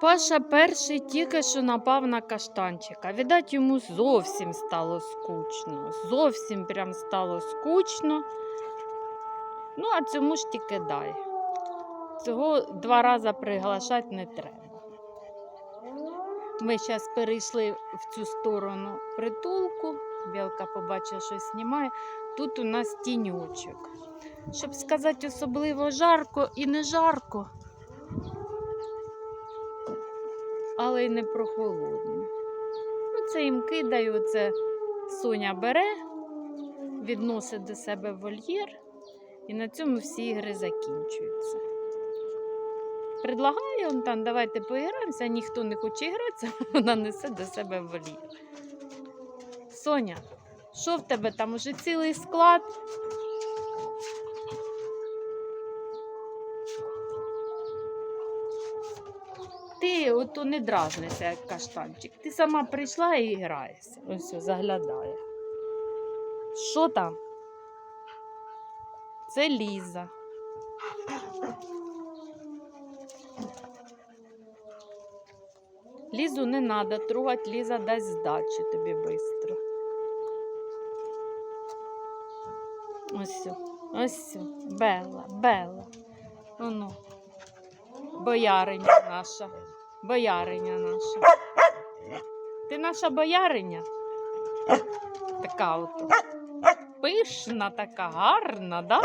Паша перший тільки що напав на каштанчика. Відать, йому зовсім стало скучно. Зовсім прям стало скучно. Ну, а цьому ж тільки дай. Цього два рази приглашати не треба. Ми зараз перейшли в цю сторону притулку. Білка побачила, що знімає. Тут у нас тіньочок. Щоб сказати особливо жарко і не жарко, але й не прохолодно. Ну, це їм кидаю, це Соня бере, відносить до себе вольєр, і на цьому всі ігри закінчуються. Предлагаю, он там, давайте поіграємося, ніхто не хоче гратися, вона несе до себе вольєр. Соня, що в тебе там уже цілий склад? Ти ото не дразнися, як каштанчик. Ти сама прийшла і граєшся. Ось заглядає. Що там? Це Ліза. Лізу не треба трогати, Ліза дасть здачі тобі швидко. Ось, ось, сю. Бела, Бела. Оно. Бояриня наша. Бояриня наша. Ти наша бояриня? Така от. Пишна, така гарна, да?